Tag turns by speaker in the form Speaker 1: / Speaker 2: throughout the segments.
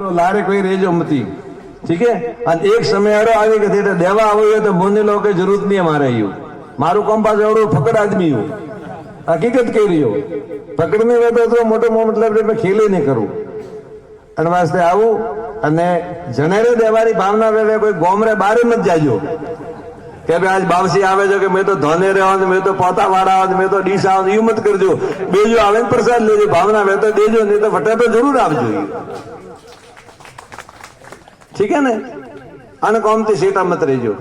Speaker 1: લારે કોઈ રેજો મતી. ઠીક અને એક સમય એરો આવી કે તે દેવા આવ્યો તો મોને લોકો જરૂરત નહીં અમારે આવ્યું મારું કામ પાસે એવડું ફકડ આદમી હું હકીકત કહી રહ્યો. પકડ નહીં વેતો તો મોટો મો મતલબ મેં ખેલે નહીં કરું. અને વાસ્તે આવું અને જણેરે દેવાની ભાવના વેવે કોઈ ગોમરે બારે મત જાજો. કે ભાઈ આજ બાવસી આવે છે કે મેં તો ધોને રહેવાનું મેં તો પોતા વાળા આવે મેં તો ડીશ આવે એવું મત કરજો. બેજો આવે ને પ્રસાદ લેજો, ભાવના વેતો દેજો, નહીં તો તો જરૂર આવજો ઠીક હે ને? અને ગોમતી સીટા મત રહેજો.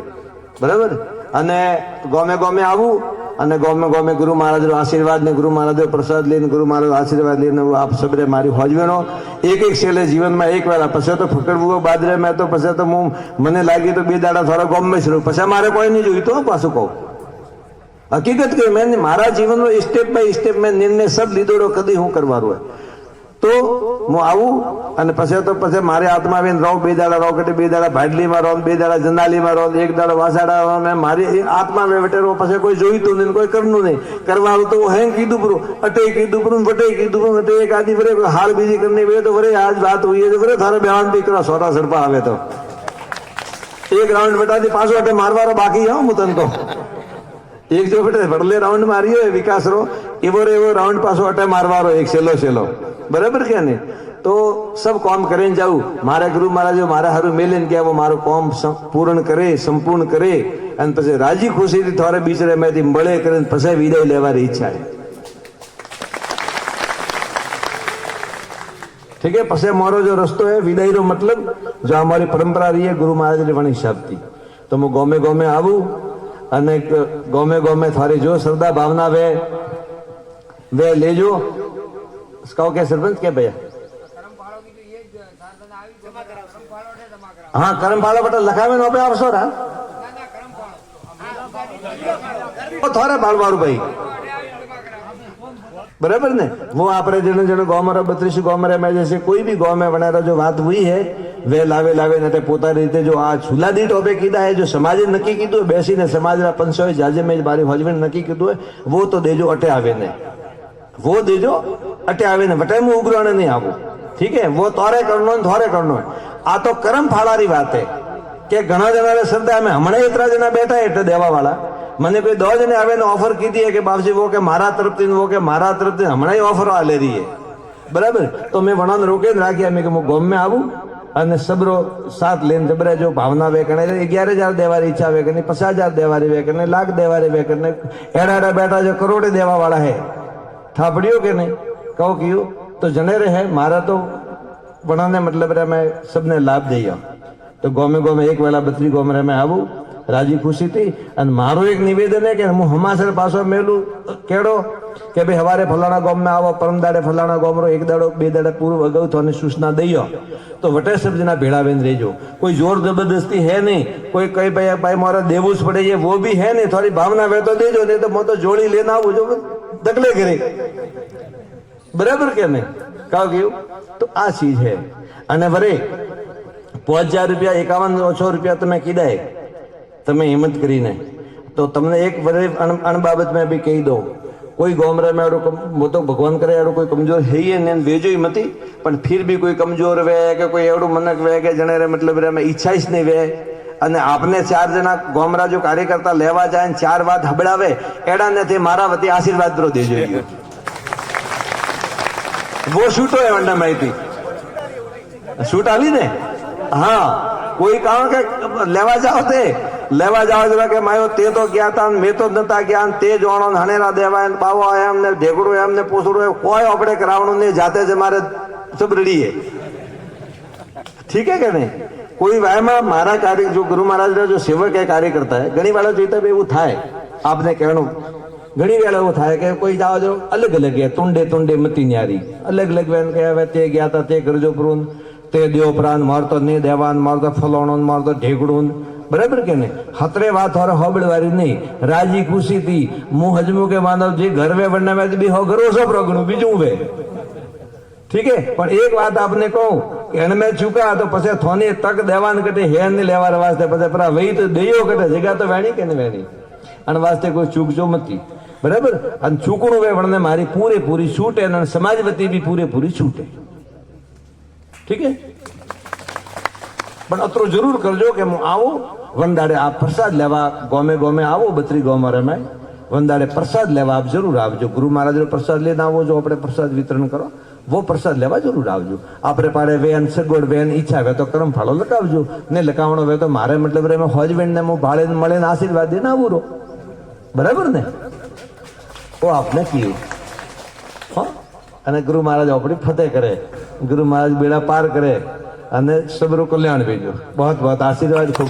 Speaker 1: બરાબર? અને ગોમે ગોમે આવું, અને ગોમે ગોમે ગુરુ મહારાજનો આશીર્વાદ ને ગુરુ મહારાજનો પ્રસાદ લઈને ગુરુ મહારાજ આશીર્વાદ લઈને આપ સબરે મારી હોજવેનો. એક એક છેલ્લે જીવનમાં એક વાર પછી તો ફકડવું બાદરે મેં તો પછી તો હું મને લાગી તો બે દાડા થોડા ગોમે જ પછી મારે કોઈ નહીં જોયું, તો પાછું કહું. હકીકત કહી મેં મારા જીવનનો સ્ટેપ બાય સ્ટેપ મેં નિર્ણય સબ લીધો કદી હું કરવાનું હોય. તો હું આવું અને પછી તો પછી મારે હાથમાં આવીને રહું, બે દાડા રહું કે બે દાડા ભાડલીમાં રહું બે દાડા જનાલીમાં રહું એક દાડા વાસાડા મેં મારી આત્મા મેં વેટેરો પછી કોઈ જોઈતું નહીં કોઈ કરનું નહીં. કરવાનું તો હેંગ કીધું પૂરું અટે કીધું પૂરું વટે કીધું પૂરું અટે એક આદિ વરે હાર બીજી કરીને બે તો વરે, આજ વાત હોઈએ તો વરે તારે બેવાન દીકરા સોટા સરપા આવે તો. એક રાઉન્ડ બેટાથી પાછો અટે મારવારો બાકી આવું હું તને તો. એક જો બેટે વડલે રાઉન્ડ માર્યો વિકાસ રો એવો એવો રાઉન્ડ પાછો અટે મારવાનો એક છેલ્લો છેલ્લો. બરાબર કે ને તો સબ કોમ કરીને જાઉં. મારા ગુરુ મહારાજો મારા હારું મેલીને કે હું મારું કોમ પૂર્ણ કરે, સંપૂર્ણ કરે, અને પછી રાજી ખુશીથી થોડે બીચરે મેથી મળે કરીને પછી વિદાય લેવાની ઈચ્છા ઠીક હે પછી મારો જો રસ્તો હે વિદાયનો મતલબ, જો અમારી પરંપરા રહી ગુરુ મહારાજની વણી શાબ્દી તો હું ગોમે ગોમે આવું, અને ગોમે ગોમે થારી જો, શ્રદ્ધા, ભાવના વે વે લેજો કહો કે સરપંચ કે ભૈયા હા કરમ ફાળો બટા લખાવે નો આપણે આવશો રા ઓ થોરે બાળવાળું ભાઈ बराबर ने वो आपरे जने जने गौमरा बत्रीस गौमरा में जैसे कोई भी गौ में बनारा जो बात हुई है वे लावे लावे ने પોતાની રીતે જો આ છુલાદી ટોપે કીધા હે જો સમાજે નક્કી કીધું હોય, બેસીને સમાજના પંચોએ જાજે મેં મારી હોજવેન નક્કી કીધું હોય વો તો દેજો અટે આવે ને વો દેજો અટે अट्ठावे ने, बटे मैं उग्रण नहीं आबू ठीक है? वो तोरे करनो है थोरे करनो है આ તો કરમ ફાળાની વાત હે કે ઘણા જણા શ્રદ્ધા અમે હમણાં એટલા જણા બેઠા એટલે દેવા વાળા મને કોઈ દસ જણે આવે ઓફર કીધી કે બાપજી વો કે મારા તરફથી વો કે મારા તરફથી હમણાં ઓફર આલે રહી બરાબર તો મેં વણાને રોકે રાખ્યા મેં કે હું ગોમે આવું અને સબરો સાથ લઈને જબરે જો ભાવના વેકણે અગિયાર હજાર દેવાની ઈચ્છા વેકણે, પચાસ હજાર દેવાની વેકણે, લાખ દેવાની વેકણે એડા એડા બેઠા જો કરોડે દેવા વાળા હે. થાપડ્યો કે નહીં? કહો કયું તો જને રહે, મારા તો વણાને મતલબ રે મેં સબને લાભ દઈએ તો ગોમે ગોમે એક વેલા બત્રી ગોમ મેં આવું, રાજી ખુશીથી અને મારું એક નિવેદન હે કે હું હમાસર પાછો મેલું, કેડો? કે ભાઈ હવારે ફલાણા ગામમાં આવો, પરમ દાડે ફલાણા ગામરો, એક દાડો, બે દાડે પૂર્વ અગાઉ થોને સૂચના દઈયો તો વટે સબજના ભેળા બેન રહેજો. કોઈ જોર જબરદસ્તી હે નહીં. કોઈ કઈ ભાઈ ભાઈ મારે દેવું જ પડે છે, વો બી હે નહીં. થોડી ભાવના વે તો દેજો, નહીં તો મો તો જોડી લઈને આવું જો દગલે કરે. બરાબર કે નહીં? કહો કેવું તો આ ચીજ છે. અને વરે, પાંચ હજાર રૂપિયા, એકાવન ઓછો રૂપિયા તમે કીધા તમે હિંમત કરીને. તો તમને એક વરે અણ બાબત મેં બી કહી દઉં. કોઈ ગોમરા મેં હું તો ભગવાન કરે એવડું કોઈ કમજોર હૈયે ને વેજોય નથી પણ ફિર બી કોઈ કમજોર વે કે કોઈ એવડું મનક વે કે જણે મતલબ રે અમે જ નહીં વે. અને આપને ચાર જણા ગોમરાજો કાર્યકર્તા લેવા જાય ને ચાર વાત હબડાવે એડા નથી મારા વતી આશીર્વાદ દો દેજો વો શૂટો એ વંડા માહિતી. શૂટ આવી ને? હા, કોઈ કારણ કે લેવા જાવ તે. લેવા જવા જેવા કે માયો તે તો ગયા તા મેં તો નતા ગયા તે જોણો હણેરા દેવાય ને એમ ને ઢેકડું એમ ને પૂછડું કોઈ આપણે કરાવણું નહીં, જાતે જ મારે સુબરડીએ ઠીક હે કે નહીં? કોઈ વાયમાં મારા કાર્ય જો ગુરુ મહારાજ જો સેવક એ કાર્ય કરતા ઘણી વાળા જોઈતા એવું થાય. આપને કહેવાનું ઘણી વાર એવું થાય કે કોઈ જાવ જો, અલગ અલગ ગયા તુંડે તુંડે મતી ન્યારી. અલગ અલગ વેન કે હવે તે ગયા તા, તે કરજો કરું તે દેવ પ્રાણ મારતો નહીં દેવાન મારતો ફલોણો ને મારતો ઢેકડું ને. બરાબર કે નહીં? હતરે વાત હોરે હોબળવારી નહીં. રાજી ખુશીથી મું હજમું કે માનવ જે ઘર વે વણને બી હો, ઘરો સો પ્રગણું, બીજું વે. ઠીક હે પણ એક વાત આપને કહું કે એને મેં ચૂકા તો પછી થોની તક દેવાન કટે હેન ને લેવા વાસ્તે પછી પરા વહી તો દઈયો કટે, જગ્યા તો વેણી કે ને વેણી? અને વાસ્તે કોઈ ચૂકજો મતી. બરાબર? અને ચૂકણું વે વણને મારી પૂરેપૂરી છૂટે અને સમાજ વતી બી પૂરેપૂરી છૂટે. ઠીક હે પણ અત્રો જરૂર કરજો કે હું આવો, વંદાડે આ પ્રસાદ લેવા ગોમે ગોમે આવો, બત્રી ગોમાં રમાય. વંદાડે પ્રસાદ લેવા આપ જરૂર આવજો. ગુરુ મહારાજનો પ્રસાદ લઈને આવો, જો આપણે પ્રસાદ વિતરણ કરો. વો પ્રસાદ લેવા જરૂર આવજો. આપણે પાડે વેન, સગવડ વેન, ઈચ્છા વે તો કરમ ફાળો લગાવજો. ને લગાવણો વે તો મારે મતલબ રે હોજ વેણ ને હું ભાડે મળે ને આશીર્વાદ દઈને આવું રહો. બરાબર ને? ઓ આપને કીધું હો? અને ગુરુ મહારાજ આપણી ફતેહ કરે. ગુરુ મહારાજ બેડા પાર કરે. અને સબરું કલ્યાણ ભેજો. બહુ બહુ આશીર્વાદ ખૂબ.